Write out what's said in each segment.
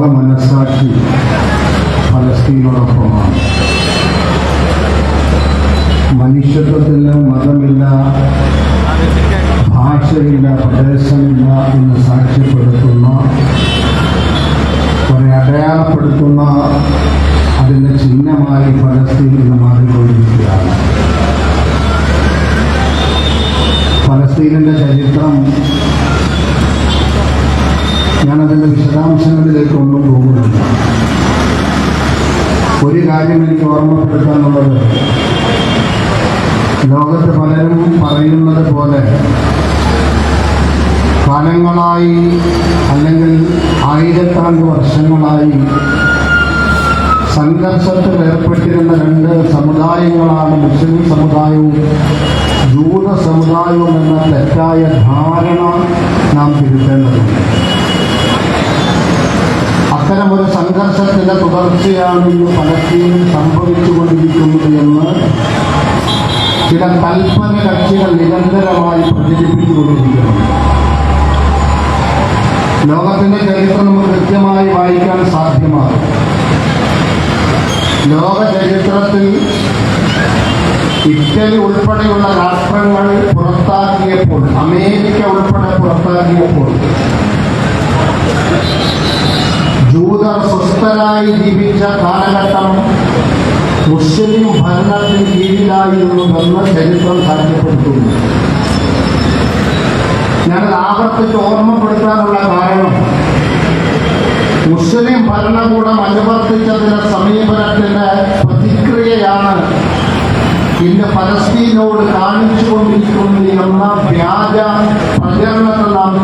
ലോക മനസ്സാക്ഷി ഫലസ്തീനോടൊപ്പമാണ്. മനുഷ്യത്വത്തിന് മതമില്ല ഭാഷയില്ല പ്രദേശമില്ല എന്ന് സാക്ഷ്യപ്പെടുത്തുന്ന കുറെ അടയാളപ്പെടുത്തുന്ന അതിന്റെ ചിഹ്നമായി ഫലസ്തീൻ ഇന്ന് മാറിക്കൊണ്ടിരിക്കുകയാണ് വിശദാംശങ്ങളിലേക്കൊന്നും പോകുന്നില്ല. ഒരു കാര്യം എനിക്ക് ഓർമ്മപ്പെടുത്താനുള്ളത്. ലോകത്ത് പലരും പറയുന്നത് പോലെ കാലങ്ങളായി അല്ലെങ്കിൽ ആയിരക്കണക്ക് വർഷങ്ങളായി സംഘർഷത്തിൽ ഏർപ്പെട്ടിരുന്ന രണ്ട് സമുദായങ്ങളാണ് മുസ്ലിം സമുദായവും ജൂത സമുദായവും എന്ന തെറ്റായ ധാരണ നാം തിരുത്തേണ്ടതുണ്ട്. അത്തരമൊരു സംഘർഷത്തിന്റെ തുടർച്ചയാണ് ഇന്ന് പലസ്തീനിൽ സംഭവിച്ചുകൊണ്ടിരിക്കുന്നത് എന്ന് ചില കൽപ്പന കക്ഷികൾ നിരന്തരമായി പ്രചരിപ്പിച്ചുകൊണ്ടിരിക്കുന്നു. ലോകത്തിന്റെ ചരിത്രം നമുക്ക് കൃത്യമായി വായിക്കാൻ സാധ്യമാണ്. ലോക ചരിത്രത്തിൽ ഇറ്റലി ഉൾപ്പെടെയുള്ള രാഷ്ട്രങ്ങൾ പുറത്താക്കിയപ്പോൾ അമേരിക്ക ഉൾപ്പെടെ പുറത്താക്കിയപ്പോൾ സ്വസ്ഥരായി ജീവിച്ച കാലഘട്ടം മുസ്ലിം ഭരണത്തിന് കീഴിലായിരുന്നുവെന്ന് ചരിത്രം സാക്ഷ്യപ്പെടുത്തുന്നു. ഞാനത് ആവർത്തിച്ച് ഓർമ്മപ്പെടുത്താനുള്ള കാരണം മുസ്ലിം ഭരണകൂടം അനുവർത്തിച്ചതിന്റെ സമീപനത്തിന്റെ പ്രതിക്രിയയാണ് ഇന്ന് പലസ്തീനോട് കാണിച്ചുകൊണ്ടിരിക്കുന്നു എന്ന വ്യാജ പ്രചരണത്തിൽ നാം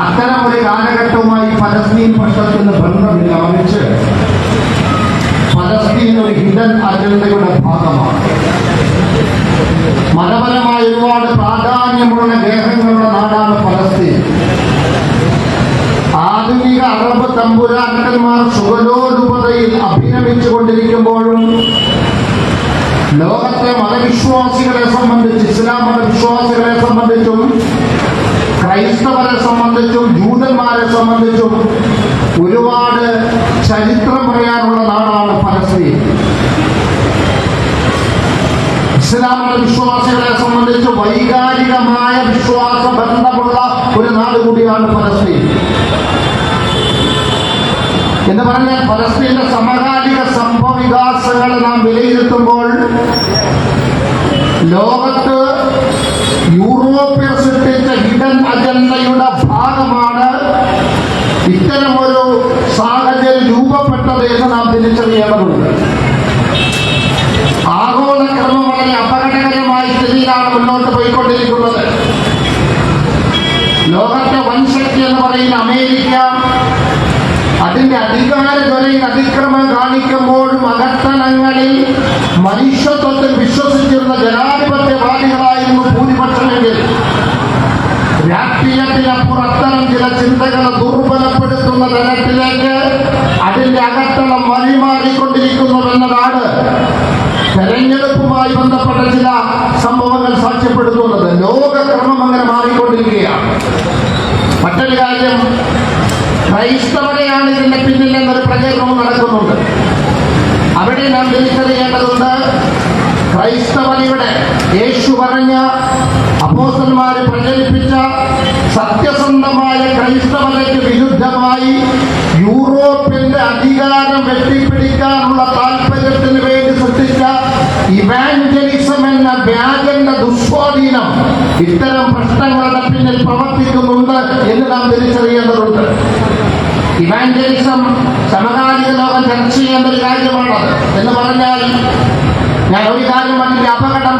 അത്തരം ഒരു കാലഘട്ടവുമായി പ്രശ്നത്തിന് പക്ഷത്തിന് ബന്ധമില്ല മറിച്ച് പലസ്തീൻ ഒരു ഹിഡൻ അജണ്ടയുടെ ഭാഗമാണ്. മതപരമായ ഒരുപാട് പ്രാധാന്യമുള്ള ഗ്രഹങ്ങളുടെ നാടാണ് പലസ്തീൻ. ആധുനിക അറബ് തമ്പുരാക്കന്മാർ സുഗലോലുപതയിൽ അഭിനമിച്ചു കൊണ്ടിരിക്കുമ്പോഴും ലോകത്തെ മതവിശ്വാസികളെ സംബന്ധിച്ച് ഇസ്ലാം മതവിശ്വാസികളെ സംബന്ധിച്ചും ക്രൈസ്തവരെ സംബന്ധിച്ചും ജൂതന്മാരെ സംബന്ധിച്ചും ഒരുപാട് ചരിത്രം പറയാനുള്ള നാടാണ് പലസ്തീൻ. ഇസ്ലാം മത വിശ്വാസികളെ സംബന്ധിച്ച് വൈകാരികമായ വിശ്വാസ ബന്ധമുള്ള ഒരു നാട് കൂടിയാണ് പലസ്തീൻ. എന്ന് പറഞ്ഞാൽ പലസ്തീന്റെ സമകാലിക സംഭവ വികാസങ്ങളെ നാം വിലയിരുത്തുമ്പോൾ ലോകത്ത് യൂറോപ്യർ സൃഷ്ടിച്ച ഹിഡൻ അജണ്ടയുടെ ഭാഗമാണ് ഇത്തരമൊരു സാഹചര്യം രൂപപ്പെട്ടത് എന്ന് നാം ആഗോള ക്രമം വളരെ അപകടകരമായ സ്ഥിതിയിലാണ് മുന്നോട്ട് പോയിക്കൊണ്ടിരിക്കുന്നത്. ലോകത്തെ വൻശക്തി എന്ന് പറയുന്ന അമേരിക്ക അതിന്റെ അധികാരത്വരയിൽ അതിക്രമം കാണിക്കുമ്പോഴും ക്രൈസ്തവരെയാണ് ഇതിന്റെ പിന്നിൽ എന്നൊരു പ്രചരണവും നടക്കുന്നുണ്ട്. അവിടെ നാം തിരിച്ചറിയേണ്ടതുണ്ട് ക്രൈസ്തവനയുടെ യേശു പറഞ്ഞ അപ്പോസന്മാരെ പ്രചരിപ്പിച്ച സത്യസന്ധമായ ക്രൈസ്തവതയ്ക്ക് വിരുദ്ധമായി യൂറോപ്പിന്റെ അധികാരം വെട്ടിപ്പിടിക്കാനുള്ള താല്പര്യത്തിന് വേണ്ടി സൃഷ്ടിച്ച ഇവാഞ്ചലിസം എന്ന വ്യാജന്റെ ദുസ്വാധീനം ഇത്തരം പ്രശ്നങ്ങളുടെ പിന്നിൽ പ്രവർത്തിക്കുന്നുണ്ട് എന്ന് നാം തിരിച്ചറിയേണ്ടതുണ്ട്. ഇവാഞ്ചലിസം സമകാലിക ലോകം ചർച്ച ചെയ്യേണ്ട ഒരു കാര്യമാണ് എന്ന് പറഞ്ഞാൽ ഞാൻ ഒരു കാര്യം അതിന്റെ അപകടം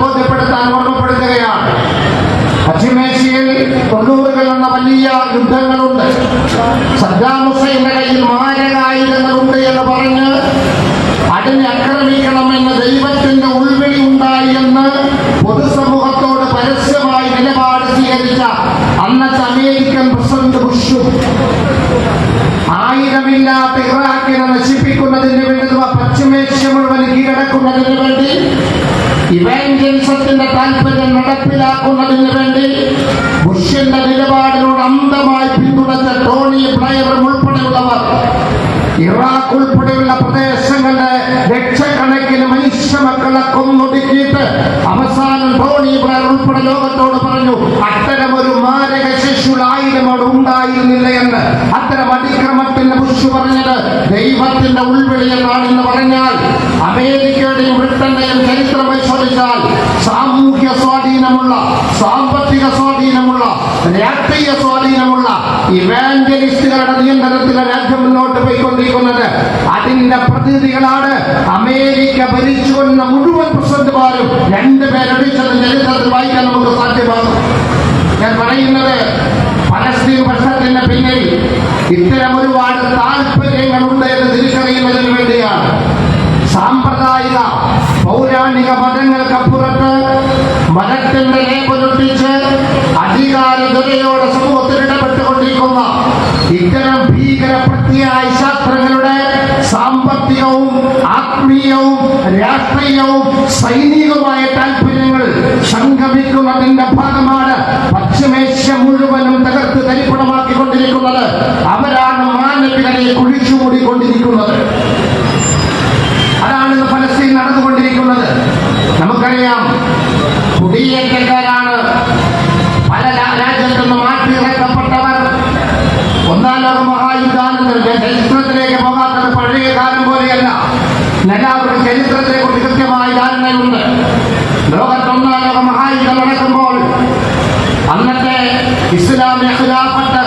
നടപ്പിലാക്കുന്നതിന് വേണ്ടി ബുഷിന്റെ നിലപാടിനോട് അന്ധമായി പിന്തുണച്ച ടോണി ബ്ലയറും ഉൾപ്പെടെയുള്ളവർ ഇറാഖ് ഉൾപ്പെടെയുള്ള പ്രദേശങ്ങളുടെ ലക്ഷക്കണക്കിന് മനുഷ്യ മക്കളെ കൊന്നൊടുക്കിയിട്ട് അവസാനം ടോണി ബ്ലയർ ഉൾപ്പെടെ ലോകത്തോട് പറഞ്ഞു അത്തരമൊരു ഒരു മാരക അവിടെ ഉണ്ടായിരുന്നില്ല എന്ന് അത്തരം അതിക്രമത്തിന്റെ ബുഷ് പറഞ്ഞത് ദൈവത്തിന്റെ ഉൾവിളി എന്നാണെന്ന് പറഞ്ഞാൽ അമേരിക്കയുടെയും ബ്രിട്ടന്റെയും ചരിത്രം പരിശോധിച്ചാൽ സാമൂഹ്യ സ്വാധീനമുള്ള സാമ്പത്തിക സ്വാധീനമുള്ള രാഷ്ട്രീയ സ്വാധീനമുള്ള ഇവാഞ്ചലിസ്റ്റുകളുടെ നിയന്ത്രണത്തിലെ രാജ്യം മുന്നോട്ട് പോയിക്കൊണ്ടിരിക്കുന്നത് അതിന്റെ പ്രതിനിധികളാണ് അമേരിക്ക ഭരിച്ചുകൊണ്ട മുഴുവൻ പ്രസിഡന്റുമാരും രണ്ടുപേരൊഴിച്ചത് ചരിത്രത്തിൽ വായിക്കാൻ നമുക്ക് സാധ്യമാകും ഞാൻ പറയുന്നത് പലസ്തീൻ പ്രശ്നത്തിന്റെ പിന്നിൽ ഇത്തരം ഒരുപാട് താല്പര്യങ്ങളുണ്ട് എന്ന് തിരിച്ചറിയുന്നതിന് വേണ്ടിയാണ് സാമ്പ്രദായിക പൗരാണിക മതങ്ങൾക്കപ്പുറത്ത് മതത്തിന്റെ ലേപനൊട്ടിച്ച് അധികാരികതയോടെ സമൂഹത്തിൽ ഇടപെട്ടുകൊണ്ടിരിക്കുന്ന ഇത്തരം ഭീകര പ്രത്യയ ശാസ്ത്രങ്ങളുടെ സാമ്പത്തികവും ആത്മീയവും രാഷ്ട്രീയവും സൈനികവുമായ താല്പര്യങ്ങൾ സംഗമിക്കുന്നതിന്റെ ഭാഗമാണ് പശ്ചിമേഷ്യ മുഴുവനും തകർത്ത് തരിപ്പണമാക്കിക്കൊണ്ടിരിക്കുന്നത് അവരാണ് മാനവികതയെ കുഴിച്ചുമൂടിക്കൊണ്ടിരിക്കുന്നത് അതാണ് ഇന്ന് ഫലസ്തീൻ നടന്നുകൊണ്ടിരിക്കുന്നത് നമുക്കറിയാം കുടിയേറ്റക്കാരാണ് പല രാ- രാജ്യത്തു നിന്ന് മാറ്റി ഇറക്കപ്പെട്ടവർ ഒന്നാം ലോക മഹായുദ്ധാനന്തരം ഞാൻ ചരിത്രത്തിലേക്ക് പോകാത്തത് പഴയ കാലം പോലെയല്ല എല്ലാവർക്കും ചരിത്രത്തെ കുറിച്ച് കൃത്യമായ ധാരണയുണ്ട് ലോകത്ത് ഒന്നാം ലോക മഹായുദ്ധം നടക്കുമ്പോൾ അന്നത്തെ ഇസ്ലാമിക ഖിലാഫത്ത്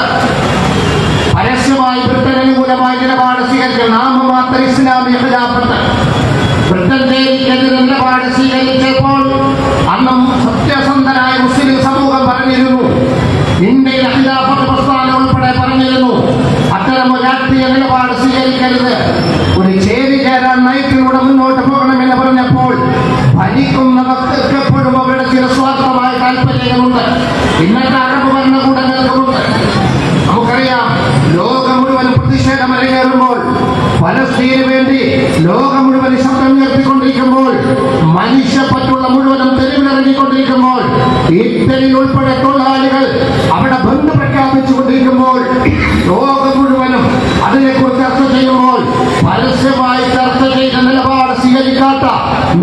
പരസ്യമായി ബ്രിട്ടൻ അനുകൂലമായ നിലപാട് സ്വീകരിച്ച നാമമാത്ര ഇസ്ലാമിക ഖിലാഫത്ത് ബ്രിട്ടന്റെക്കെതിരെ നിലപാട് സ്വീകരിച്ചപ്പോൾ അന്നും സത്യസന്ധനായ മുസ്ലിം സമൂഹം പറഞ്ഞിരുന്നു ഇന്ത്യയിൽ ഖിലാഫത്ത് പ്രസ്ഥാനം ഉൾപ്പെടെ പറഞ്ഞിരുന്നു. അത്തരം രാഷ്ട്രീയ നിലപാട് സ്വീകരിക്കരുത്. ഒരു ചേരി ചേരാൻ നയത്തിലൂടെ മുന്നോട്ട് പോകണമെന്ന് പറഞ്ഞപ്പോൾ ഭരിക്കുന്നവർക്ക് എപ്പോഴും അവരുടെ ചില സ്വാർത്ഥമായ താല്പര്യങ്ങളുണ്ട്. ഇന്നത്തെ അറബ് ഭരണകൂടങ്ങൾക്കുമുണ്ട് നമുക്കറിയാം ലോകം മുഴുവൻ പ്രതിഷേധം അരങ്ങേറുമ്പോൾ ഫലസ്തീന് വേണ്ടി ലോകം മുഴുവൻ ശബ്ദം ഉയർത്തിക്കൊണ്ടിരിക്കുമ്പോൾ മനുഷ്യപ്പറ്റുള്ള മുഴുവനും തെരുവിലിറങ്ങിക്കൊണ്ടിരിക്കുമ്പോൾ ഇറ്റലി ഉൾപ്പെടെ തൊഴിലാളികൾ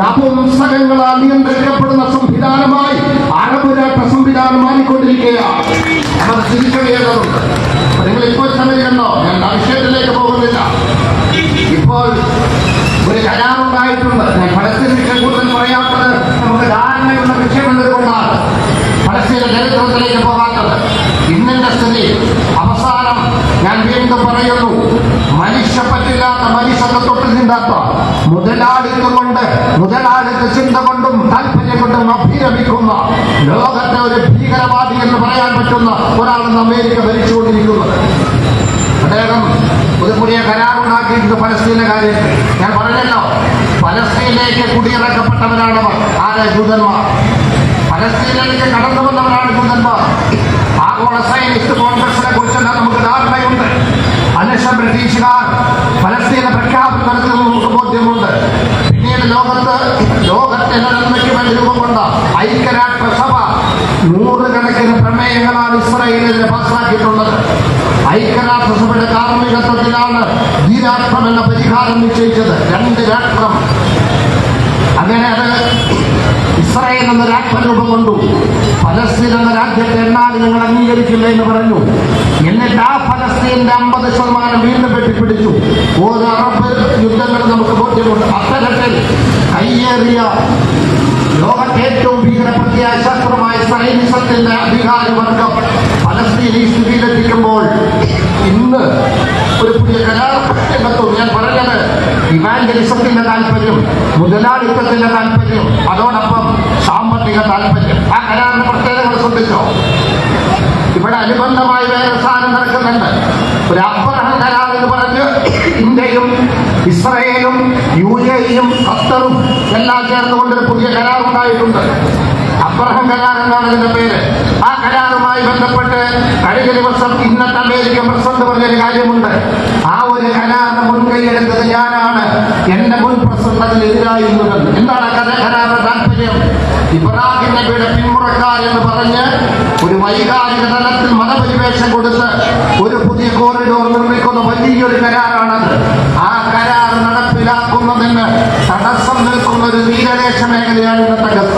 നപുംസകങ്ങളാൽ നിയന്ത്രിക്കപ്പെടുന്ന സംവിധാനമായി അറബ് രാഷ്ട്ര സംവിധാനം മാറിക്കൊണ്ടിരിക്കുകയാണ്. അവർ തിരിച്ചറിയേണ്ടതുണ്ട് നിങ്ങൾ ഇപ്പോൾ സമയമുണ്ടോ ഞാൻ വിഷയത്തിലേക്ക് പോകുന്നില്ല. ഇപ്പോൾ ഒരു കരാറുണ്ടായിട്ടുണ്ട്. ഞാൻ പലസ്തീൻ വിഷയം കൂടുതൽ പറയാത്തത് നമുക്ക് ധാരണയുള്ള വിഷയമുള്ളത് കൊണ്ടാണ് പലസ്തീന ചരിത്രത്തിലേക്ക് പോകാത്തത്. ഇന്നത്തെ സ്ഥിതി. അവസാനം ഞാൻ വീണ്ടും പറയുന്നു. മനുഷ്യപ്പറ്റില്ലാത്ത മനുഷ്യത്തെ തൊട്ട് ചിന്താത്ത മുതലാളിത്തം കൊണ്ട് മുതലാളിത്ത ചിന്ത കൊണ്ടും താല്പര്യം കൊണ്ടും അഭിരമിക്കുന്ന ലോകത്തെ ഒരു ഭീകരവാദി എന്ന് പറയാൻ പറ്റുന്ന ഒരാളെന്ന് അമേരിക്ക ഭരിച്ചുകൊണ്ടിരിക്കുന്നത്. അദ്ദേഹം ഒരു പുതിയ കരാറുണ്ടാക്കിയിട്ടുണ്ട് കാര്യത്തിൽ ഞാൻ പറഞ്ഞല്ലോ പലസ്തീനിലേക്ക് കുടിയിറക്കപ്പെട്ടവരാണ് ആരെ ജൂതന്മാർ? പലസ്തീനിലേക്ക് കടന്നു വന്നവരാണ് ജൂതന്മാർ. ആഗോള സൈനിസ്റ്റ് കോൺഗ്രസിനെ കുറിച്ചെല്ലാം നമുക്ക് ധാരണയുണ്ട്. അനശ ബ്രിട്ടീഷുകാർ പലസ്തീന ബോധ്യമുണ്ട്. പിന്നീട് ലോകത്ത് ലോകത്തെ നന്മയ്ക്ക് വേണ്ടി രൂപം കൊണ്ട ഐക്യരാഷ്ട്രസഭ നൂറുകണക്കിന് പ്രമേയങ്ങളാണ് ഇസ്രായേലിനെ പാസാക്കിയിട്ടുള്ളത്. ഐക്യരാഷ്ട്രസഭയുടെ കാർമ്മികത്വത്തിലാണ് ഈ രാഷ്ട്രം എന്ന പരിഹാരം നിശ്ചയിച്ചത്. രണ്ട് രാഷ്ട്രം. അങ്ങനെ അത് ഇസ്രായേൽ എന്ന രാഷ്ട്രം രൂപം കൊണ്ടു. ഫലസ്തീൻ എന്ന രാജ്യത്തെ എന്നാലും നിങ്ങൾ അംഗീകരിക്കില്ല എന്ന് പറഞ്ഞു. എന്നിട്ട് ആ ഫലസ്തീന്റെ അമ്പത് ശതമാനം വീണ്ടും വെട്ടിപ്പിടിച്ചു. ഓരോ അറബ് യുദ്ധങ്ങൾ നമുക്ക് ബോധ്യമുണ്ട് അത്തരത്തിൽ കയ്യേറിയ ലോകത്തെ ഏറ്റവും ഭീകര പ്രത്യാശാസ്ത്രമായ സൈനിസത്തിന്റെ അധികാരവർഗം ഫലസ്തീൻ ഈ സ്ഥിതിയിലെത്തിക്കുമ്പോൾ ഇന്ന് ഒരു പുതിയ കരാർ ഞാൻ പറഞ്ഞത് ഇവാഞ്ചലിസത്തിന്റെ താല്പര്യം മുതലാളിത്തത്തിന്റെ താല്പര്യം. അതോടൊപ്പം സാമ്പത്തിക താല്പര്യം. ആ കരാറിന് പ്രത്യേകതകൾ ശ്രദ്ധിച്ചോ? ഇവിടെ അനുബന്ധമായി വേറെ സാധനം നടക്കുന്നുണ്ട്. ഒരു അബ്രഹം കരാർ എന്ന് പറഞ്ഞ് ഇന്ത്യയും ഇസ്രയേലും യു എയും ഖത്തറും എല്ലാം ചേർന്നുകൊണ്ട് ഒരു പുതിയ കരാർ ഉണ്ടായിട്ടുണ്ട്. അബ്രഹം കരാർ എന്നാണ് ഇതിന്റെ പേര്. ആ കരാറുമായി ബന്ധപ്പെട്ട് കഴിഞ്ഞ ദിവസം ഇന്നത്തെ അമേരിക്കൻ പ്രസിഡന്റ് പറഞ്ഞൊരു കാര്യമുണ്ട്. ആ ഒരു കരാറിന് മുൻകൈയെടുത്തത് ഞാനാണ്. എന്റെ മുൻ പ്രസിഡന്റ് അതിനെതിരായിരുന്നത് എന്താണ് ആ കര- കരാറിന്റെ താല്പര്യം? ഇബ്രാഹിം നബിയുടെ പിന്മുറക്കാർ എന്ന് പറഞ്ഞ് ഒരു വൈകാരിക തലത്തിൽ മതപരിവേഷം കൊടുത്ത് ഒരു പുതിയ കോറിഡോർ നിർമ്മിക്കുന്ന വലിയൊരു കരാറാണത് ആ കരാർ നടപ്പിലാക്കുന്നതിന് തടസ്സം നിൽക്കുന്ന ഒരു തീരദേശ മേഖലയാണ് ഇന്നത്തെ ഗസ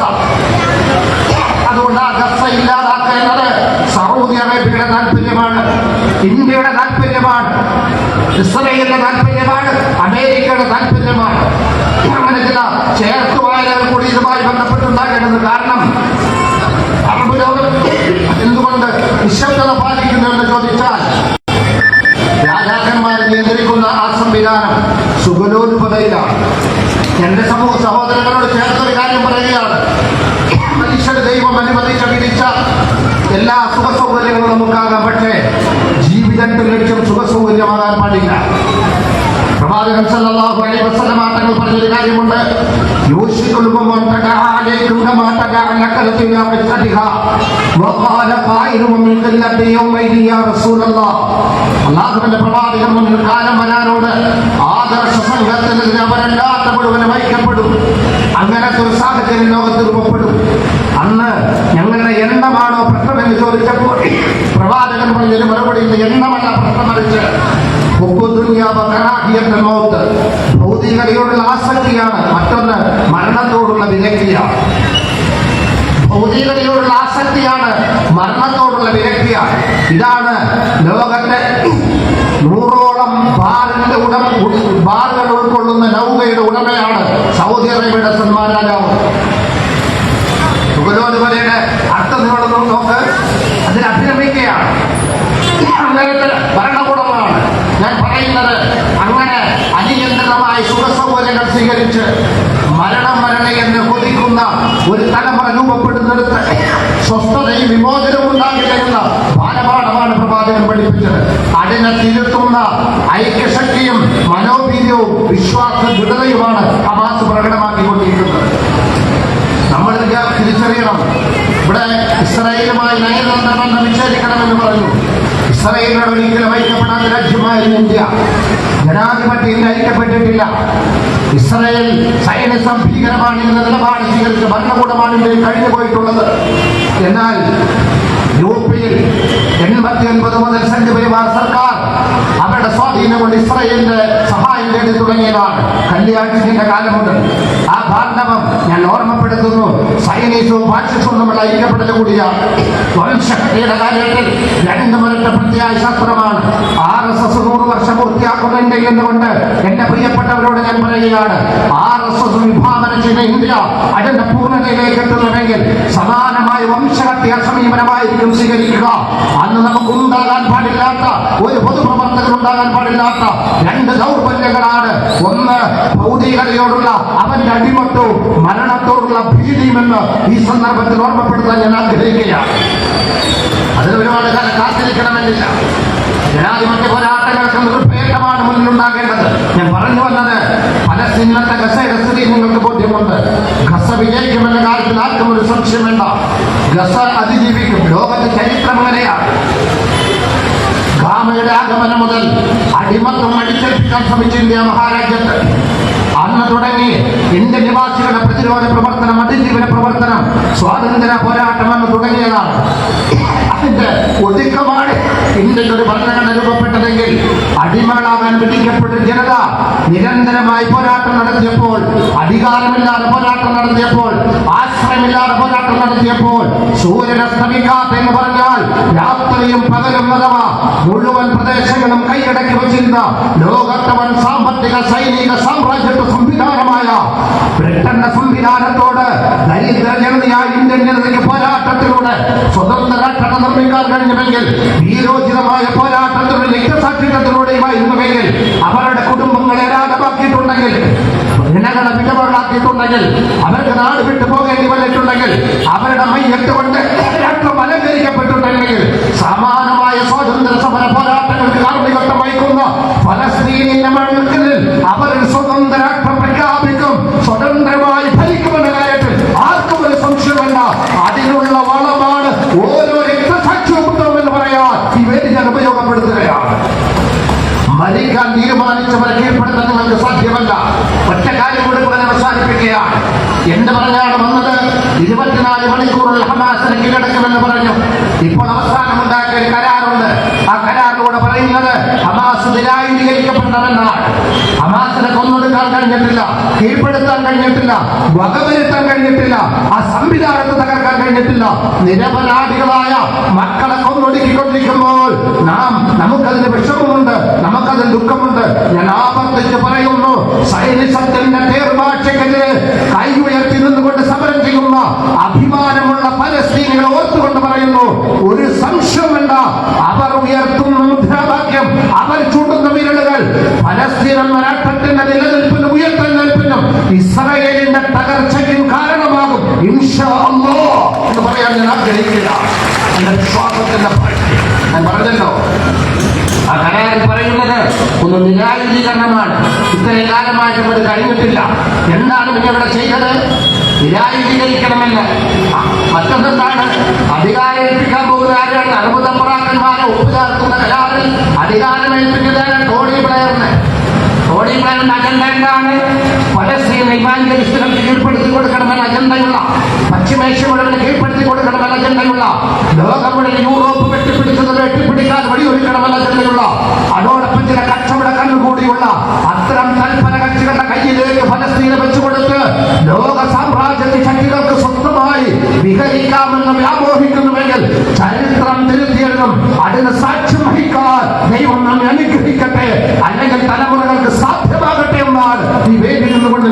അതുകൊണ്ട് ആ ഗസ ഇല്ലാതാക്കുന്നത് സൗദി അറേബ്യയുടെ താല്പര്യമാണ് ഇന്ത്യയുടെ താല്പര്യമാണ്. ഇസ്രയേലിന്റെ സുഗലോൽപതയിലാണ് എന്റെ സമൂഹ സഹോദരങ്ങളോട് ചേർത്തൊരു കാര്യം പറയുകയാണ്. മനുഷ്യർ ദൈവം അനുവദിച്ച വിധിച്ച എല്ലാ സുഖ സൗകര്യങ്ങളും നമുക്കാകാം. പക്ഷേ ജീവിതത്തിൽ ലക്ഷ്യം സുഖ സൗകര്യമാകാൻ പാടില്ല. പ്രവാചകൻ സല്ലല്ലാഹു അലൈഹി കാര്യമുണ്ട്. റസൂലല്ലാഹ്. അല്ലാഹുവിന്റെ കാലം വരാനോട് ആദർശ സംഘത്തിൽ അവരെല്ലാത്ത മുഴുവനും ഐക്യപ്പെടും അങ്ങനത്തെ ഒരു സാഹചര്യം ലോകത്ത് രൂപപ്പെടും. അന്ന് ഞങ്ങളുടെ എണ്ണമാണോ പ്രശ്നമെന്ന് ചോദിച്ചപ്പോൾ പ്രവാചകൻ പറഞ്ഞൊരു മറുപടി എണ്ണമല്ല പ്രശ്നം മറിച്ച് മൗത്ത്. ഭൗതികതയോടുള്ള ആസക്തിയാണ്. മറ്റൊന്ന് മരണത്തോടുള്ള വിരക്തിയാണ്. ഭൗതികതയോടുള്ള ആസക്തിയാണ് മരണത്തോടുള്ള വിരക്തിയാണ്. ഇതാണ് ലോകത്തെ ഉടമ ബാറുകൾ ഉൾക്കൊള്ളുന്ന നൗകയുടെ ഉടമയാണ് സൗദി അറേബ്യയുടെ സൽമാൻ രാജാവ്. സുഗലോലുപതയുടെ അർത്ഥം നിങ്ങൾ നോക്ക്. അതിന് അഭിനമിക്കുകയാണ് അങ്ങനത്തെ ഭരണകൂടമാണ്. ഞാൻ പറയുന്നത് അങ്ങനെ അനിയന്ത്രിതമായി സുഖസൗകര്യങ്ങൾ സ്വീകരിച്ച് മരണം മരണ എന്ന് കൊതിക്കുന്ന ഒരു തലമുറ രൂപപ്പെടുന്നിടത്ത് സ്വസ്ഥതയും വിമോചനവും ഉണ്ടാകില്ല എന്ന ബാലപാഠമാണ് പ്രവാചകൻ പഠിപ്പിച്ചത്. അതിനെ തിരുത്തുന്ന ഐക്യശക്തിയും മനോവീര്യവും വിശ്വാസ ദൃഢതയുമാണ് ഹമാസ് പ്രകടമാക്കിക്കൊണ്ടിരിക്കുന്നത്. നമ്മൾ തിരിച്ചറിയണം. ഇവിടെ ഇസ്രായേലുമായി നയതന്ത്രം വിച്ഛേദിക്കണമെന്ന് പറഞ്ഞു. ഇസ്രായേലിനോട് ഒരിക്കലും ഐക്യപ്പെടാത്ത രാജ്യമായിരുന്നു ഇന്ത്യ. ജനാധിപത്യം ഐക്യപ്പെട്ടിട്ടില്ല. ഇസ്രായേൽ സൈനിസം ഭീകരമാണ് എന്ന നിലപാട് സ്വീകരിച്ച ഭരണകൂടമാണ് ഇന്ത്യയിൽ കഴിഞ്ഞു പോയിട്ടുള്ളത് എന്നാൽ യു പിയിൽ എൺപത്തി ഒൻപത് മുതൽ സർക്കാർ അവരുടെ സ്വാധീനം കൊണ്ട് ഇസ്രായേലിന്റെ സഹായം തേടി തുടങ്ങിയതാണ്. കല്യാണത്തിന്റെ കാലം മുതൽ ആ ഭാണ്ഡവം ഞാൻ ഓർമ്മപ്പെടുത്തുന്നു. സൈനീസവും ഫാഷിസവും നമ്മൾ ഐക്യപ്പെടൽ കൂടിയാണ്. വംശക്തിയുടെ കാര്യത്തിൽ രണ്ട് മുരട്ട പ്രത്യായ ശാസ്ത്രമാണ്. ആർ എസ് എസ് നൂറ് വർഷം പൂർത്തിയാക്കുന്നുണ്ട് എന്നുകൊണ്ട് എന്റെ പ്രിയപ്പെട്ടവരോട് ഞാൻ പറയുകയാണ് ആർ എസ് എസ് വിഭാവന ചെയ്ത ഇന്ത്യ അതിന്റെ പൂർണതയിലേക്ക് എത്തുന്നുവെങ്കിൽ സമാനമായ വംശഹത്യ സമീപനമായിരിക്കും സ്വീകരിക്കുക. അന്ന് നമുക്ക് ഉണ്ടാകാൻ പാടില്ലാത്ത ഒരു പൊതുപ്രവർത്തകർ ഉണ്ടാകാൻ പാടില്ലാത്ത രണ്ട് ദൗർബല്യങ്ങളാണ്. ഒന്ന് ഭൗതികതയോടുള്ള അവന്റെ അടിമത്തവും മരണത്തോടുള്ള ഭീതിയുമെന്ന് ഈ സന്ദർഭത്തിൽ ഓർമ്മപ്പെടുത്താൻ ഞാൻ ആഗ്രഹിക്കുകയാണ്. അതിന് ഒരുപാട് കാലം കാത്തിരിക്കണമെന്നില്ല. ജനാധിപത്യ പോരാട്ടങ്ങൾക്ക് നിർഭേദമാണ് മുന്നിലുണ്ടാകേണ്ടത്. ഞാൻ പറഞ്ഞു വന്നത് പലസ്തീനത്തെ ഗസയുടെ സ്ഥിതി നിങ്ങൾക്ക് ബോധ്യമുണ്ട്. ഗസ വിജയിക്കുമെന്ന കാര്യത്തിൽ ആർക്കും ഒരു സംശയം വേണ്ട. ഗസ അതിജീവിക്കും. ലോകത്തെ ചരിത്രം അങ്ങനെയാണ്. ഗാമയുടെ ആഗമനം മുതൽ അടിമത്തം അടിച്ചേൽപ്പിക്കാൻ ശ്രമിച്ച ഇന്ത്യ മഹാരാജ്യത്ത് അന്ന് തുടങ്ങി ഇന്ത്യൻ നിവാസികളുടെ പ്രതിരോധ പ്രവർത്തനം അതിജീവന പ്രവർത്തനം സ്വാതന്ത്ര്യ പോരാട്ടം എന്ന് തുടങ്ങിയതാണ്. അതിന്റെ ഒതുക്കമാണ് ഇന്ത്യയിൽ ഒരു ഭരണഘടന രൂപപ്പെട്ടതെങ്കിൽ അടിമകളാകാൻ വിധിക്കപ്പെട്ട ജനത നിരന്തരമായി പോരാട്ടം നടത്തിയപ്പോൾ അധികാരമില്ലാതെ പോരാട്ടം നടത്തിയപ്പോൾ ആശ്രയമില്ലാതെ പോരാട്ടം നടത്തിയപ്പോൾ സൂര്യൻ അസ്തമിക്കാത്ത എന്ന് പറഞ്ഞാൽ രാത്രിയും പകലും അഥവാ മുഴുവൻ പ്രദേശങ്ങളും കൈയടക്കി വച്ചിരുന്ന ലോകത്തവൻ സാമ്പത്തിക സൈനിക സാമ്രാജ്യത്വ സംവിധാനമായ ബ്രിട്ടന്റെ സംവിധാനത്തോട് ദരിദ്ര ജനതയായ ഇന്ത്യൻ ജനതയ്ക്ക് പോരാട്ടത്തിലൂടെ സ്വതന്ത്ര രാഷ്ട്രം കഴിഞ്ഞുമെങ്കിൽ വീരോചിതമായ പോരാട്ടത്തിലൂടെ രക്തസാക്ഷിത്വത്തിലൂടെയുമായിരുന്നുവെങ്കിൽ അവരുടെ കുടുംബങ്ങളെ രാഗമാക്കിയിട്ടുണ്ടെങ്കിൽ ജനങ്ങളെ വിധവകളാക്കിയിട്ടുണ്ടെങ്കിൽ അവർക്ക് നാട് വിട്ടു പോകേണ്ടി വന്നിട്ടുണ്ടെങ്കിൽ അവരുടെ മയ്യത്ത് കൊണ്ട് രാഷ്ട്രം അലങ്കരിക്കപ്പെട്ടിട്ടുണ്ടെങ്കിൽ സമാനമായ സ്വാതന്ത്ര്യ സമര പോരാട്ടങ്ങൾക്ക് കാർമ്മികത്വം വഹിക്കുന്ന ഫലസ്തീനിന്റെ മണ്ണിൽ അവർ സ്വതന്ത്ര രാഷ്ട്രം പ്രഖ്യാപിക്കും സ്വതന്ത്രമായി ഭരിക്കുമെന്ന കാര്യത്തിൽ ആർക്കും ഒരു സംശയമല്ല അതിനുള്ള വളമാണ് ഓരോ രക്തസാക്ഷിയും എന്ന് പറയാൻ ഈ വേദി ഞാൻ ഉപയോഗപ്പെടുത്തുകയാണ് മരിക്കാൻ തീരുമാനിച്ചവരെ കീഴ്പ്പെടുത്താൻ നിങ്ങൾക്ക് സാധ്യമല്ല ഒറ്റ കാര്യം കൂടി പറഞ്ഞ് അവസാനിപ്പിക്കുകയാണ് എന്ത് പറഞ്ഞാണ് വന്നത് ഇരുപത്തിനാല് മണിക്കൂറിൽ ഹമാസിനെ കീഴടക്കുമെന്ന് പറഞ്ഞു ഇപ്പോൾ അവസാനമുണ്ടാക്കിയ ഒരു കരാറുണ്ട് ആ കരാറിലൂടെ പറയുന്നത് ഹമാസ് നിരായുധീകരിക്കപ്പെട്ടവെന്നാണ് ഹമാസിനെ കൊന്നൊടുക്കാൻ കഴിഞ്ഞ കഴിഞ്ഞിട്ടില്ല. കീഴ്പ്പെടുത്താൻ കഴിഞ്ഞിട്ടില്ല. വകവരുത്താൻ കഴിഞ്ഞിട്ടില്ല. ആ സംവിധാനത്തെ തകർക്കാൻ കഴിഞ്ഞിട്ടില്ല. നിരപരാധികളായ മക്കളെ കൊന്നൊടുക്കിക്കൊണ്ടിരിക്കുമ്പോൾ നാം നമുക്കതിന് വിഷമമുണ്ട് നമുക്കതിന് ദുഃഖമുണ്ട്. ഞാൻ ആവർത്തിച്ച് പറയുന്നു സൈനിസത്തിന്റെ തേർവാഴ്ചക്കെതിരെ കൈ ഉയർത്തി നിന്നുകൊണ്ട് സമരം ചെയ്യുന്ന അഭിമാനമുള്ള പലസ്തീനികളെ ഓർത്തുകൊണ്ട് പറയുന്നു ഒരു സംശയം വേണ്ട അവർ ഉയർത്തുന്ന മുദ്രാവാക്യം അവർ ചൂണ്ടുന്ന വിരലുകൾ പലസ്തീൻ എന്ന രാഷ്ട്രത്തിന്റെ നിലനിൽപ്പിനും ഉയർത്തെഴുന്നേൽപ്പിനും ഇസ്രായേലിന്റെ തകർച്ചയ്ക്കും കാരണമാകും ഇൻഷാ അല്ലാ എന്ന് പറയാൻ ഞാൻ ആഗ്രഹിക്കില്ല എന്റെ വിശ്വാസത്തിന്റെ പാർട്ടി ഞാൻ പറഞ്ഞല്ലോ. ആ കരാറിൽ പറയുന്നത് ഒന്ന് നിരായുധീകരണമാണ്. ഇത്രയും കാലമായിട്ട് ഇവിടെ കഴിഞ്ഞിട്ടില്ല. എന്താണ് പിന്നെ ഇവിടെ ചെയ്തത്? നിരായുധീകരിക്കണമെന്ന്. മറ്റൊന്നെന്താണ്? അധികാരം ഏൽപ്പിക്കാൻ പോകുന്ന ആരാണ്? അറുപതമ്പറാക്കന്മാരെ ഒപ്പുചേർക്കുന്ന കരാറിൽ അധികാരം ഏൽപ്പിക്കുന്നത് ടോണി ബ്ലെയറിന്. ടോണി അജണ്ട എന്താണ് പലസ്തീൻ ഇവാഞ്ചലിസ്റ്റുകൾക്ക് കീഴ്പ്പെടുത്തി കൊടുക്കണമെന്ന അജണ്ടയുള്ള പശ്ചിമേഷ്യമുള്ളവരെ കീഴ്പ്പെടുത്തി കൊടുക്കണമെന്ന അജണ്ടയുള്ള ലോകം യൂറോപ്പ് വെട്ടിപ്പിടിച്ചത് വെട്ടിപ്പിടിക്കാൻ വഴിയൊരുക്കണമെന്ന അജണ്ടയുള്ള അതോടൊപ്പം ചില കച്ചവട കണ്ണുകൂടിയുള്ള അത്തരം തൽപര കക്ഷികളുടെ കയ്യിലേക്ക് ഫലസ്തീനെ വെച്ചുകൊടുത്ത് ലോക സാമ്രാജ്യത്തെ ശക്തികൾക്ക് സ്വന്തമായി വിഹരിക്കാമെന്ന് വ്യാമോഹിക്കുന്നുവെങ്കിൽ ചരിത്രം തിരുത്തിയെന്നും അതിന് സാക്ഷ്യം വഹിക്കാൻ ദൈവം നമ്മെ അനുഗ്രഹിക്കട്ടെ. അല്ലെങ്കിൽ ഈ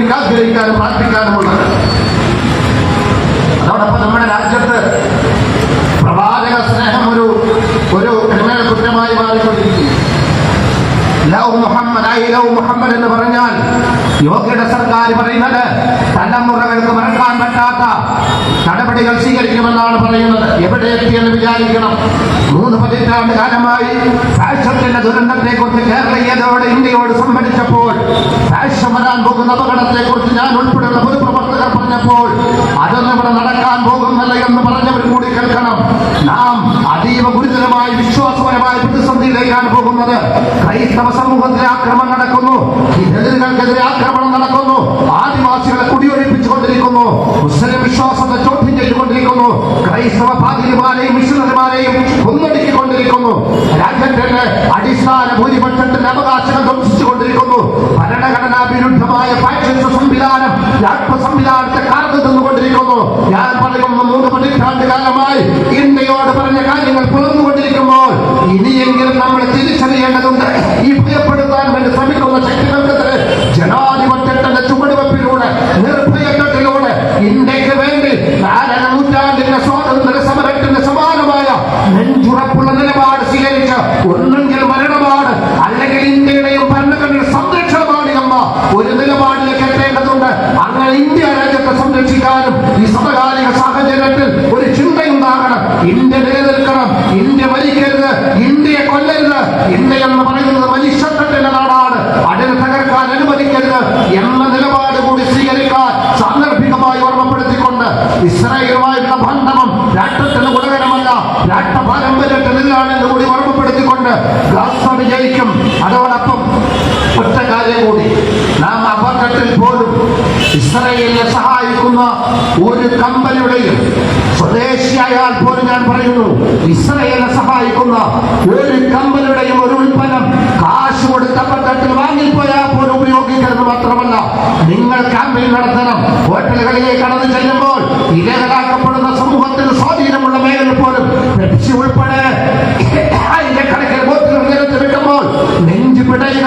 വേദിയിൽ പ്രാർത്ഥിക്കാനുമുണ്ട് അതോടൊപ്പം നമ്മുടെ രാജ്യത്ത് പ്രവാചക സ്നേഹം ഒരു ഒരു ക്രിമിനൽ കുറ്റമായി മാറിക്കൊണ്ടിരിക്കുന്നു. Love Muhammad I love Muhammad എന്ന് പറഞ്ഞാൽ യോഗ്യയുടെ സർക്കാർ പറയുന്നത് തലമുറകൾക്ക് മറക്കാൻ പറ്റാത്ത നടപടികൾ സ്വീകരിക്കുമെന്നാണ് പറയുന്നത്. എവിടെ എത്തിയെന്ന് വിചാരിക്കണം. മൂന്ന് പതിറ്റാണ്ട് കാലമായി ഫാഷത്തിന്റെ ദുരന്തത്തെ കുറിച്ച് കേരളീയതയോട് ഇന്ത്യയോട് സംഭരിച്ചപ്പോൾ ഫാഷൻ വരാൻ പോകുന്ന അപകടത്തെ കുറിച്ച് ഞാൻ ഉൾപ്പെടെയുള്ള പൊതുപ്രവർത്തകർ പറഞ്ഞപ്പോൾ അതൊന്നും ഇവിടെ നടക്കാൻ പോകുന്നില്ല എന്ന് പറഞ്ഞവർ കൂടി കേൾക്കണം. നാം അതീവ ഗുരുതരമായി വിശ്വാസപരമായ പ്രതിസന്ധിയിലേക്കാണ് പോകുന്നത്. ക്രൈസ്തവ സമൂഹത്തിലെ ആക്രമണം ക്രൈസ്തവ പാതിരിമാരെയും മിഷണറിമാരെയും കൊന്നൊടുക്കിക്കൊണ്ടിരിക്കുന്നു. രാജ്യത്തിന്റെ അടിസ്ഥാന ഭൂരിപക്ഷത്തിന്റെ അവകാശങ്ങൾ ധ്വംസിച്ചുകൊണ്ടിരിക്കുന്നു. ഭരണഘടനാ വിരുദ്ധമായ സംവിധാനം രാഷ്ട്ര സംവിധാനത്തെ കാർന്നു തന്നുകൊണ്ടിരിക്കുന്നു ഞാൻ പറയുന്നു മൂന്ന് പതിറ്റാണ്ട് കാലമായി ഇന്ത്യയോട് പറഞ്ഞ കാര്യങ്ങൾ പുലർന്നുകൊണ്ടിരിക്കുമ്പോൾ ഇനിയെങ്കിലും നമ്മൾ തിരിച്ചറിയേണ്ടതുണ്ട് ഈ ഭയപ്പെടുത്താൻ വേണ്ടി ശ്രമിക്കുന്ന ശക്തികൾക്കെതിരെ ജനാധിപത്യത്തിന്റെ ചുവടുവെപ്പിലൂടെ നിർഭയത്വത്തിലൂടെ ഇന്ത്യയ്ക്ക് വേണ്ടി നാലര നൂറ്റാണ്ടിന്റെ സ്വാതന്ത്ര്യ സമരത്തിന്റെ സമാനമായ നെഞ്ചുറപ്പുള്ള നിലപാട് സ്വീകരിച്ച് ഒന്നെങ്കിൽ മരണമാണ് അല്ലെങ്കിൽ ഇന്ത്യയുടെയും ഭരണഘടനയുടെ സംരക്ഷണമാണ് എന്ന ഒരു നിലപാടിലേക്ക് എത്തേണ്ടതുണ്ട് അങ്ങനെ ഇന്ത്യ രാജ്യത്തെ സംരക്ഷിക്കാനും ഈ സമകാലിക സാഹചര്യത്തിൽ ഒരു ചിന്തയുണ്ടാകണം ഇന്ത്യ നിലനിൽക്കണം ഇന്ത്യ മരിക്കരുത് ഇന്ത്യയെ കൊല്ലരുത് ഇന്ത്യ എന്ന് പറയുന്നത് മനുഷ്യത്വത്തിന്റെ നാടാണ് അതിനെ തകർക്കാൻ അനുവദിക്കരുത് എന്ന നിലപാട് കൂടി സ്വീകരിക്കാൻ സാന്ദർഭികമായി ഓർമ്മപ്പെടുത്തിക്കൊണ്ട് ഇസ്രായേലുമായുള്ള ബന്ധമം രാഷ്ട്രത്തിന് ഗുണകരമല്ല രാഷ്ട്ര പാരമ്പര്യത്തിനില്ലാണെന്ന് കൂടി ഓർമ്മപ്പെടുത്തിക്കൊണ്ട് ഗാസ വിജയിക്കും. അതോടൊപ്പം ഒറ്റ കാര്യം കൂടി. നാം അപകടത്തിൽ പോലും ഇസ്രയേലിനെ സഹായിക്കുന്ന ഒരു കമ്പനിയുടെയും സ്വദേശിയായാൽ പോലും ഞാൻ പറയുന്നു ഇസ്രയേലിനെ സഹായിക്കുന്ന ഒരു കമ്പനിയുടെയും ഒരു ഉൽപ്പന്നം കാശ് കൊടുത്ത പക്കത്തിൽ വാങ്ങിപ്പോയാൽ പോലും ഉപയോഗിക്കരുത് മാത്രമല്ല നിങ്ങൾ ക്യാമ്പയിൻ നടത്തണം. ഹോട്ടലുകളിലേക്ക് കടന്നു ചെല്ലുമ്പോൾ ഇരകളാക്കപ്പെടുന്ന നെഞ്ചു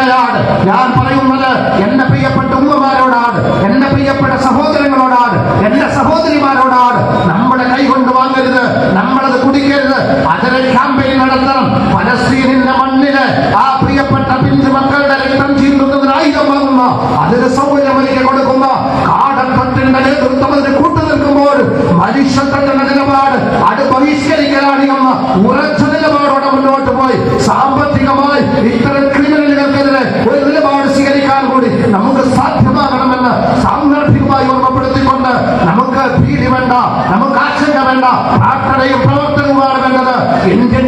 ഞാൻ പറയുന്നത് എന്റെ പ്രിയപ്പെട്ട ഉമ്മമാരോടാണ് എന്റെ പ്രിയപ്പെട്ട സഹോദരങ്ങളോടാണ് എന്റെ സഹോദരിമാരോടാണ്. നമ്മുടെ കൈ കൊണ്ട് വാങ്ങരുത് നമ്മളത് കുടിക്കരുത്. അതിന് ക്യാമ്പയിൻ നടത്തണം. പലസ്തീനിന്റെ മണ്ണിന് ആ പ്രിയപ്പെട്ട പിഞ്ചു മക്കളുടെ രക്തം ചീന്തുന്നതിന് ആയുധമാകുന്ന അതിന് സൗകര്യമൊരുക്കി കൊടുക്കുന്ന കാടത്തത്തിന്റെ നേതൃത്വം അതിന് കൂട്ടു നിൽക്കുമ്പോൾ മനുഷ്യത്വത്തിന്റെ നിലപാട് അത് ബഹിഷ്കരിക്കലാണ് എന്ന ഉറച്ച നിലപാടോടെ മുന്നോട്ട് പോയി സാമ്പത്തികമായി ഇത്തരം ക്രിമിനലുകൾക്കെതിരെ ഒരു നിലപാട് സ്വീകരിക്കാൻ കൂടി നമുക്ക് സാധ്യമാകണമെന്ന് സാന്ദർഭികമായി ഓർമ്മപ്പെടുത്തിക്കൊണ്ട് നമുക്ക് ഭീതി വേണ്ട നമുക്ക് ആശങ്ക വേണ്ട പ്രാർത്ഥനയും പ്രവർത്തനവുമാണ് വേണ്ടത്. ഇന്ത്യൻ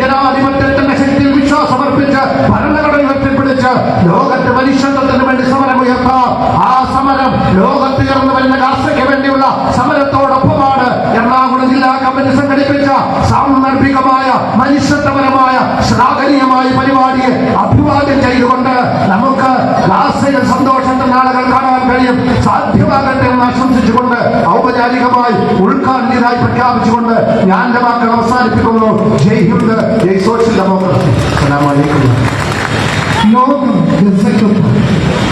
ശക്തിയിൽ വിശ്വാസമർപ്പിച്ച് ഭരണഘടന ഉയർത്തിപ്പിടിച്ച് ലോകത്തെ മനുഷ്യത്വത്തിന് വേണ്ടി സമരമുയർത്താം ആ സമരം ലോകത്തുയർന്നു വരുന്ന ഗാസയ്ക്ക് വേണ്ടിയുള്ള സമരത്തോടൊപ്പമാണ് എറണാകുളം ജില്ലാ കമ്മിറ്റി സംഘടിപ്പിച്ച സാന്ദർഭികമായ മനുഷ്യത്വപരമായ ശ്ലാഘനീയമായ പരിപാടിയെ അഭിവാദ്യം നമുക്ക് ഗാസയിൽ സന്തോഷത്തിന്റെ നാളുകൾ കാണാൻ കഴിയും. സാധ്യമാകട്ടെ എന്ന് ആശംസിച്ചുകൊണ്ട് ഔപചാരികമായി ഉദ്ഘാടനീയതായി പ്രഖ്യാപിച്ചുകൊണ്ട് ഞാൻ എന്റെ വാക്കുകൾ അവസാനിപ്പിക്കുന്നു. Jai Hind Jai social democracy.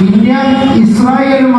India ഇസ്രായേലുമായി